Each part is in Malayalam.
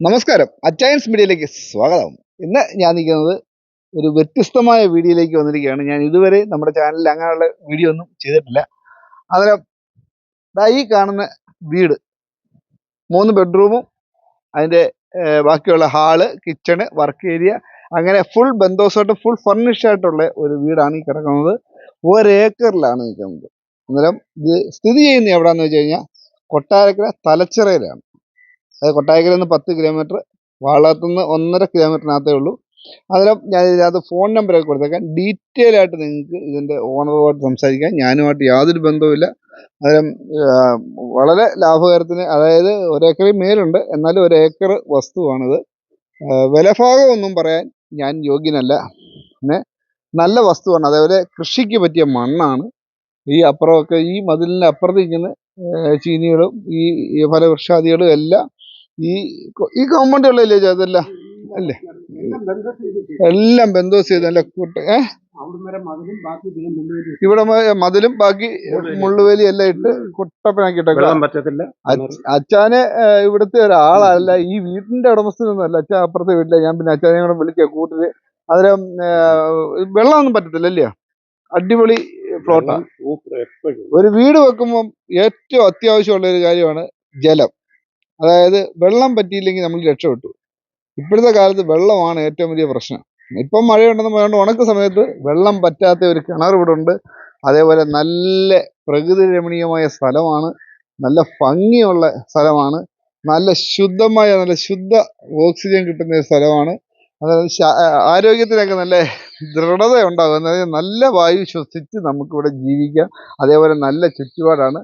നമസ്കാരം. അച്ചയൻസ് മീഡിയയിലേക്ക് സ്വാഗതം. ഇന്ന് ഞാൻ നിൽക്കുന്നത് ഒരു വ്യത്യസ്തമായ വീഡിയോയിലേക്ക് വന്നിരിക്കുകയാണ്. ഞാൻ ഇതുവരെ നമ്മുടെ ചാനലിൽ അങ്ങനെയുള്ള വീഡിയോ ഒന്നും ചെയ്തിട്ടില്ല. ദാ ഈ കാണുന്ന വീട് മൂന്ന് ബെഡ്റൂമും അതിന്റെ ബാക്കിയുള്ള ഹാൾ കിച്ചണ് വർക്ക് ഏരിയ അങ്ങനെ ഫുൾ ബന്ധോസായിട്ട് ഫുൾ ഫർണിഷ് ആയിട്ടുള്ള ഒരു വീടാണ് ഈ കിടക്കുന്നത്. ഒരേക്കറിലാണ് നിൽക്കുന്നത്. അന്നേരം ഇത് സ്ഥിതി ചെയ്യുന്നത് എവിടെയാണെന്ന് വെച്ച് കഴിഞ്ഞാൽ കൊട്ടാരക്കര തലച്ചിറയിലാണ്. അത് കൊട്ടാരക്കരയിൽ നിന്ന് പത്ത് കിലോമീറ്റർ വാളകത്തുനിന്ന് ഒന്നര കിലോമീറ്ററിനകത്തേ ഉള്ളൂ. അന്നേരം ഞാൻ ഇതിനകത്ത് ഫോൺ നമ്പറൊക്കെ കൊടുത്തേക്കാം. ഡീറ്റെയിൽ ആയിട്ട് നിങ്ങൾക്ക് ഇതിന്റെ ഓണറുമായിട്ട് സംസാരിക്കാം. ഞാനുമായിട്ട് യാതൊരു ബന്ധവുമില്ല. അതിലും വളരെ ലാഭകരത്തിന് അതായത് ഒരേക്കറിൽ മേലുണ്ട്. എന്നാലും ഒരേക്കർ വസ്തുവാണിത്. വിലഭാഗമൊന്നും പറയാൻ ഞാൻ യോഗ്യനല്ല. പിന്നെ നല്ല വസ്തുവാണ്. അതേപോലെ കൃഷിക്ക് പറ്റിയ മണ്ണാണ്. ഈ അപ്പുറമൊക്കെ ഈ മതിലിന്റെ അപ്പുറത്ത് നിൽക്കുന്ന ചീനികളും ഈ ഫലവൃക്ഷാദികളും എല്ലാം ഈ ഈ ഈ കോമ്പൗണ്ടുകളിലല്ലേ അതെല്ലാം. അല്ലേ? എല്ലാം ബന്ധോസ് ചെയ്ത് നല്ല കൂട്ട ഏ? ഇവിടെ മതിലും ബാക്കി മുള്ളുവേലി. എല്ലാം ഇട്ട് കുട്ടപ്പനാക്കിയിട്ടൊക്കെ അച്ഛാനെ ഇവിടുത്തെ ഒരാളല്ല. ഈ വീടിന്റെ ഉടമസ്ഥനൊന്നുമല്ല. അച്ഛൻ അപ്പുറത്തെ വീട്ടിലെ. ഞാൻ പിന്നെ അച്ഛനെ കൂടെ വിളിക്കുക കൂട്ടിൽ അതിലെ വെള്ളമൊന്നും പറ്റത്തില്ല അല്ലയോ അടിപൊളി പ്ലോട്ടാണ് ഒരു വീട് വെക്കുമ്പം ഏറ്റവും അത്യാവശ്യമുള്ള ഒരു കാര്യമാണ് ജലം. അതായത് വെള്ളം പറ്റിയില്ലെങ്കിൽ നമ്മൾ രക്ഷപ്പെട്ടു. ഇപ്പോഴത്തെ കാലത്ത് വെള്ളമാണ് ഏറ്റവും വലിയ പ്രശ്നം. ഇപ്പം മഴയുണ്ടെന്ന് പറയുന്നത് ഉണക്ക സമയത്ത് വെള്ളം പറ്റാത്ത ഒരു കിണർ ഇവിടെ ഉണ്ട്. അതേപോലെ നല്ല പ്രകൃതി രമണീയമായ സ്ഥലമാണ്. നല്ല ഭംഗിയുള്ള സ്ഥലമാണ്. നല്ല ശുദ്ധമായ നല്ല ശുദ്ധ ഓക്സിജൻ കിട്ടുന്ന ഒരു സ്ഥലമാണ്. അതായത് ആരോഗ്യത്തിനൊക്കെ നല്ല ദൃഢത ഉണ്ടാകും അതായത് നല്ല വായു ശ്വസിച്ച് നമുക്കിവിടെ ജീവിക്കാം. അതേപോലെ നല്ല ചുറ്റുപാടാണ്.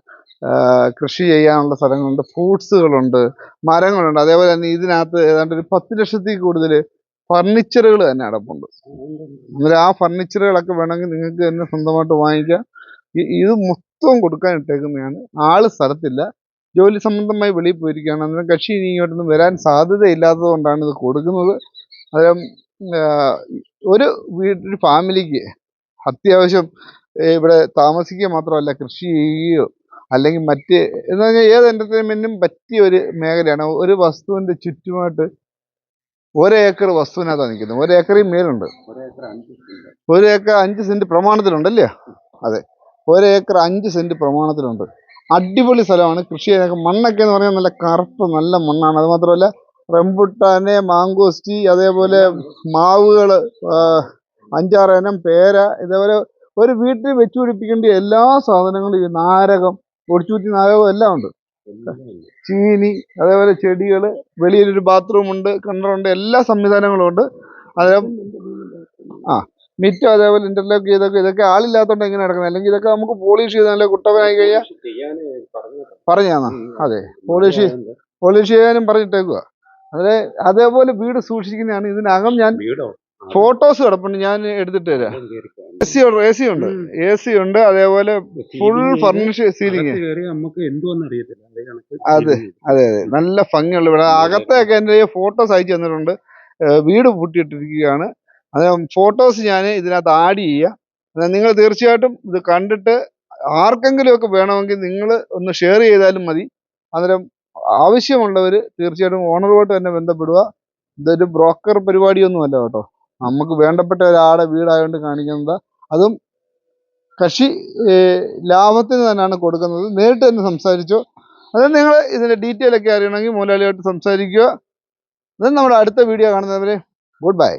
കൃഷി ചെയ്യാനുള്ള സ്ഥലങ്ങളുണ്ട് ഫ്രൂട്ട്സുകളുണ്ട് മരങ്ങളുണ്ട്. അതേപോലെ തന്നെ ഇതിനകത്ത് ഏതാണ്ട് ഒരു പത്ത് ലക്ഷത്തിൽ കൂടുതൽ ഫർണിച്ചറുകൾ തന്നെ അടപ്പുണ്ട്. അന്നേരം ആ ഫർണിച്ചറുകളൊക്കെ വേണമെങ്കിൽ നിങ്ങൾക്ക് തന്നെ സ്വന്തമായിട്ട് വാങ്ങിക്കാം. ഇത് മൊത്തം കൊടുക്കാൻ ഇട്ടേക്കുന്നതാണ്. ആൾ സ്ഥലത്തില്ല. ജോലി സംബന്ധമായി വെളിയിൽ പോയിരിക്കുകയാണ്. അന്നേരം കക്ഷി ഇനി ഇങ്ങോട്ടൊന്നും വരാൻ സാധ്യതയില്ലാത്തത് കൊണ്ടാണ് ഇത് കൊടുക്കുന്നത്. അന്നേരം ഒരു വീട്ടിൽ ഫാമിലിക്ക് അത്യാവശ്യം ഇവിടെ താമസിക്കുക മാത്രമല്ല കൃഷി ചെയ്യുകയോ അല്ലെങ്കിൽ മറ്റ് എന്ന് പറഞ്ഞാൽ ഏത് എന്റർടൈൻമെന്റിനും പറ്റിയ ഒരു മേഖലയാണ്. ഒരു വസ്തുവിന്റെ ചുറ്റുമായിട്ട് ഒരേക്കർ വസ്തുവിനകത്താണ് നിൽക്കുന്നത്. ഒരേക്കറിൽ മേലുണ്ട്. ഒരു ഏക്കർ അഞ്ച് സെന്റ് പ്രമാണത്തിലുണ്ടല്ലേ അതെ. ഒരു ഏക്കർ അഞ്ച് സെന്റ് പ്രമാണത്തിലുണ്ട്. അടിപൊളി സ്ഥലമാണ്. കൃഷി ചെയ്യാനൊക്കെ മണ്ണൊക്കെ എന്ന് പറഞ്ഞാൽ നല്ല കറുപ്പ് നല്ല മണ്ണാണ്. അത് മാത്രമല്ല റംബുട്ടാന് മാങ്കോസ്റ്റി അതേപോലെ മാവുകൾ അഞ്ചാറ് ഇനം പേര ഇതേപോലെ ഒരു വീട്ടിൽ വെച്ചുപിടിപ്പിക്കേണ്ട എല്ലാ സാധനങ്ങളും ഈ നാരകം ഒടിച്ചൂറ്റി നാഗവും എല്ലാം ഉണ്ട്. ചീനി അതേപോലെ ചെടികൾ വെളിയിലൊരു ബാത്റൂം ഉണ്ട് കിണറുണ്ട് എല്ലാ സംവിധാനങ്ങളും ഉണ്ട്. അതേ ആ മിറ്റം അതേപോലെ ഇന്റർലോക്ക് ചെയ്തൊക്കെ ഇതൊക്കെ ആളില്ലാത്തോണ്ട് എങ്ങനെ നടക്കുന്നത്? അല്ലെങ്കിൽ ഇതൊക്കെ നമുക്ക് പോളിഷ് ചെയ്ത് നല്ല കുട്ടവനായി കഴിയാ പറഞ്ഞാന്നാ? അതെ. പോളിഷ് പോളിഷ് ചെയ്യാനും പറഞ്ഞിട്ടേക്കുക അതെ അതേപോലെ വീട് സൂക്ഷിക്കുന്നതാണ്. ഇതിനകം ഞാൻ ഫോട്ടോസ് കിടപ്പുണ്ട്. ഞാൻ എടുത്തിട്ട് തരാം. എ സി ഉണ്ട് എ സി ഉണ്ട്. എ സി ഉണ്ട് അതേപോലെ ഫുൾ ഫർണിഷ് സീലിംഗ് നമുക്ക് എന്തുവെന്ന് അറിയത്തില്ല. അതേ അതെ. അതെ. നല്ല ഭംഗിയുള്ള ഇവിടെ. അകത്തൊക്കെ എന്റെ ഫോട്ടോസ് അയച്ചു തന്നിട്ടുണ്ട്. വീട് പൂട്ടിയിട്ടിരിക്കുകയാണ്. അത് ഫോട്ടോസ് ഞാൻ ഇതിനകത്ത് ആഡ് ചെയ്യാം. അത് നിങ്ങൾ തീർച്ചയായിട്ടും ഇത് കണ്ടിട്ട് ആർക്കെങ്കിലും ഒക്കെ വേണമെങ്കിൽ നിങ്ങൾ ഒന്ന് ഷെയർ ചെയ്താലും മതി. അന്നേരം ആവശ്യമുള്ളവർ തീർച്ചയായിട്ടും ഓണറുമായിട്ട് തന്നെ ബന്ധപ്പെടുക. ഇതൊരു ബ്രോക്കർ പരിപാടിയൊന്നുമല്ല കേട്ടോ. നമുക്ക് വേണ്ടപ്പെട്ട ഒരാളെ വീടായതുകൊണ്ട് കാണിക്കുന്നത് അതും ഏർ ലാഭത്തിന് തന്നെയാണ് കൊടുക്കുന്നത്. നേരിട്ട് തന്നെ സംസാരിച്ചു. അത് നിങ്ങൾ ഇതിന്റെ ഡീറ്റെയിൽ ഒക്കെ അറിയണമെങ്കിൽ മുതലാളിയായിട്ട് സംസാരിക്കുക. ഇത് നമ്മുടെ അടുത്ത വീഡിയോ കാണുന്നവരെ ഗുഡ് ബൈ